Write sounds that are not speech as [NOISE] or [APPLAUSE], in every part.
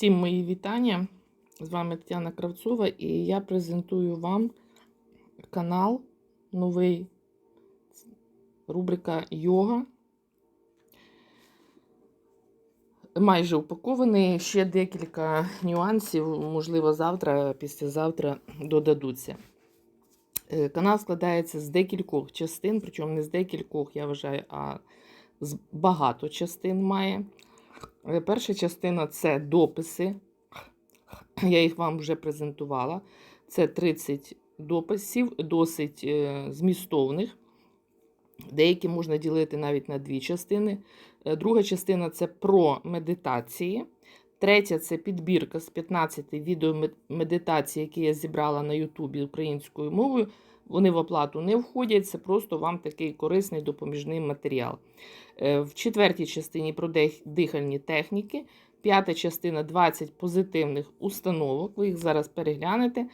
Всім мої вітання. З вами Тетяна Кравцова і я презентую вам канал новий рубрика Йога. Майже упакований. Ще декілька нюансів, можливо, завтра, післязавтра додадуться. Е, Канал складається з декількох частин, причому не з декількох, я вважаю, а з багато частин має. Е, Перша частина це дописи. Я їх вам вже презентувала. Це 30 дописів, досить е, змістовних. Деякі можна ділити навіть на дві частини. Е, Друга частина це про медитації. Третя це підбірка з 15 відеомедитацій, які я зібрала на Ютубі українською мовою. Вони в оплату не входять, це просто вам такий корисний допоміжний матеріал. Е, В четвертій частині про дихальні техніки, п'ята частина 20 позитивних установок. Ви їх зараз переглянете.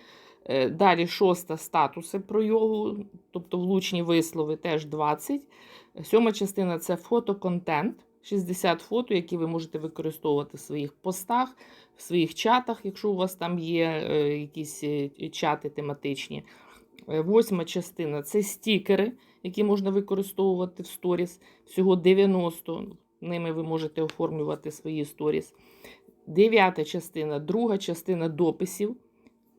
Е, Далі шоста статуси про йогу, тобто влучні вислови теж 20. Сьома частина це фотоконтент, 60 фото, які ви можете використовувати в своїх постах, в своїх чатах, якщо у вас там є е, якісь чати тематичні. Е, Восьма частина це стікери, які можна використовувати в сторіс. Всього 90. Ними ви можете оформлювати свої сторіс. Дев'ята частина, друга частина дописів.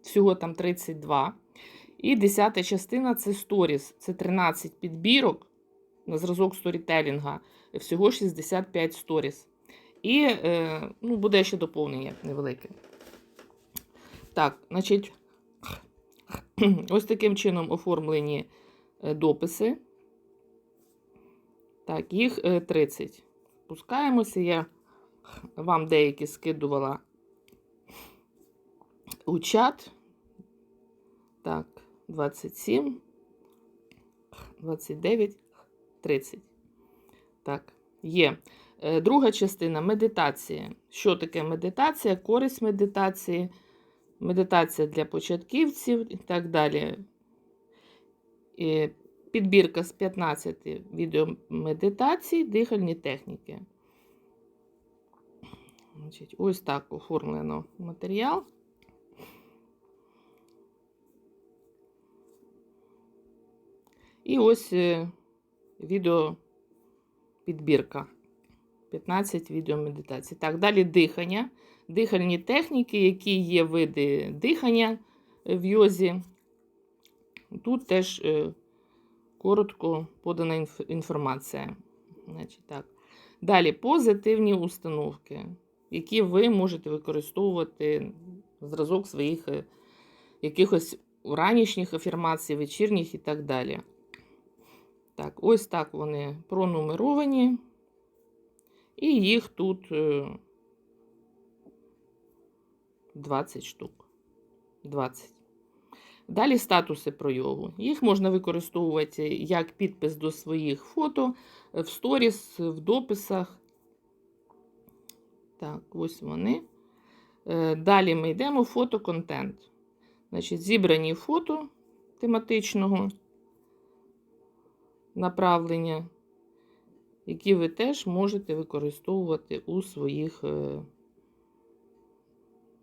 Всього там 32. І десята частина це сторіс. Це 13 підбірок на зразок сторітелінга. Всього 65 сторіс. І е, ну, буде ще доповнення невелике. Так, значить, [CLEARS THROAT] ось таким чином оформлені е, дописи. Так, їх е, 30. Пускаємося. Я вам деякі скидувала у чат. Так, 27, 29, 30. Так, є. Е, Друга частина медитація. Що таке медитація? Користь медитації, медитація для початківців і так далі. І Підбірка з 15 відеомедитацій, дихальні техніки. Значить, ось так оформлено матеріал. І ось е, відео підбірка. 15 відеомедитацій. Так, далі дихання. Дихальні техніки, які є види дихання в йозі. Тут теж е, коротко подана інф- інформація. Значить, так. Далі позитивні установки, які ви можете використовувати зразок своїх е, якихось ранішніх афірмацій, вечірніх і так далі. Так, ось так вони пронумеровані. І їх тут е, 20 штук. 20. Далі статуси про йогу. Їх можна використовувати як підпис до своїх фото, е, в сторіс, в дописах. Так, ось вони. Е, Далі ми йдемо фотоконтент. Значить, зібрані фото тематичного направлення, які ви теж можете використовувати у своїх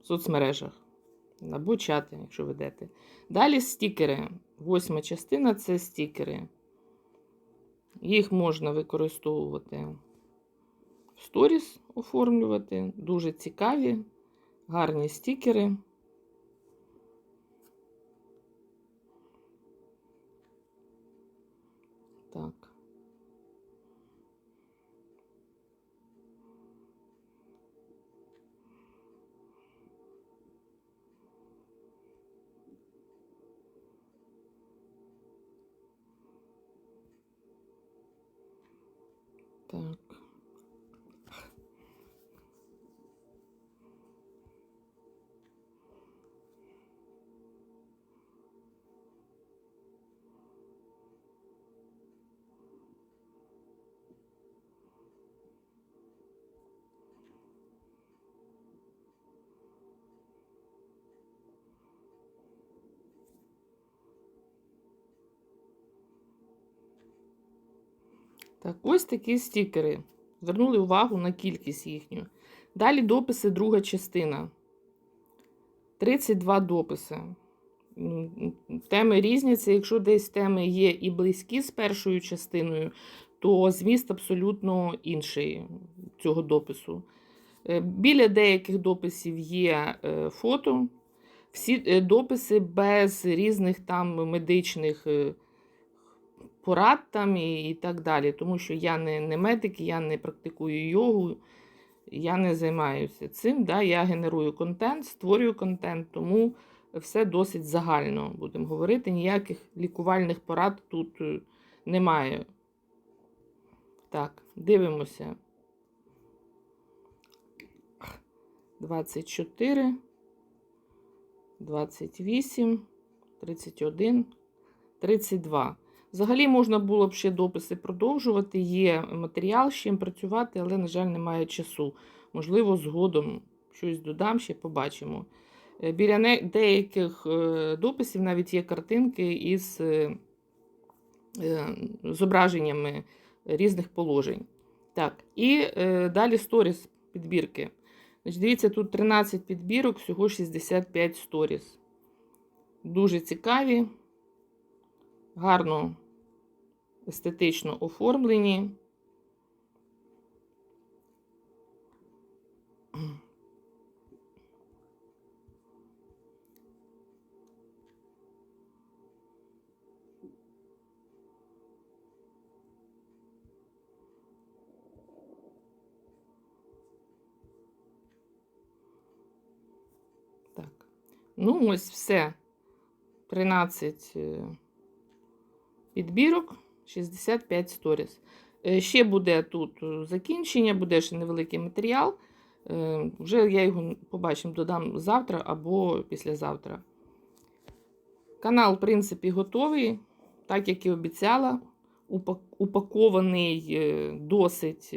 е, соцмережах або чати, якщо ведете. Далі стікери. Восьма частина це стікери. Їх можна використовувати в сторіс, оформлювати. Дуже цікаві, гарні стікери. Так. Так, ось такі стікери. Звернули увагу на кількість їхню. Далі дописи, друга частина. 32 дописи. Теми різняться. Якщо десь теми є і близькі з першою частиною, то зміст абсолютно інший цього допису. Е, Біля деяких дописів є е, фото. Всі е, дописи без різних там медичних порад там і, і так далі. Тому що я не, не медик, я не практикую йогу, я не займаюся цим. Да? Я генерую контент, створюю контент, тому все досить загально будемо говорити. Ніяких лікувальних порад тут е, немає. Так, дивимося. 24, 28, 31, 32. Взагалі можна було б ще дописи продовжувати. Є матеріал, з чим працювати, але, на жаль, немає часу. Можливо, згодом щось додам, ще побачимо. Е, Біля деяких е, дописів навіть є картинки із е, зображеннями різних положень. Так, і далі сторіс підбірки. Дивіться, тут 13 підбірок, всього 65 сторіс. Дуже цікаві, гарно естетично оформлені. Так. Ну, ось все. 13 е, підбірок, 65 сторіс. Е, Ще буде тут е, закінчення, буде ще невеликий матеріал. Е, Вже я його побачимо, додам завтра або післязавтра. Канал, в принципі, готовий, так як і обіцяла. Упакований досить,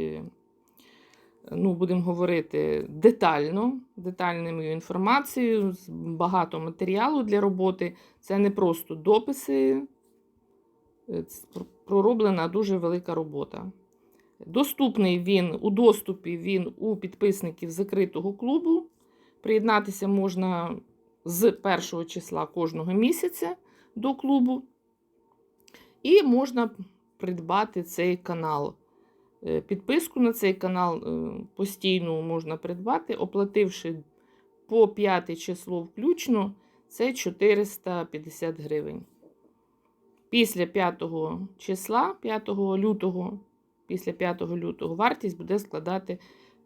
ну, будемо говорити, детально, детальною інформацією, багато матеріалу для роботи. Це не просто дописи, пророблена дуже велика робота. Доступний він у доступі він у підписників закритого клубу. Приєднатися можна з першого числа кожного місяця до клубу. І можна придбати цей канал. Е, Підписку на цей канал е, постійно можна придбати, оплативши по 5 число включно, це 450 гривень. Після 5 числа, 5 лютого, після 5 лютого вартість буде складати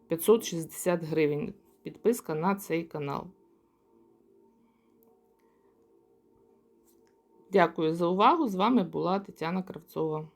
560 гривень. Підписка на цей канал. Дякую за увагу. З вами була Тетяна Кравцова.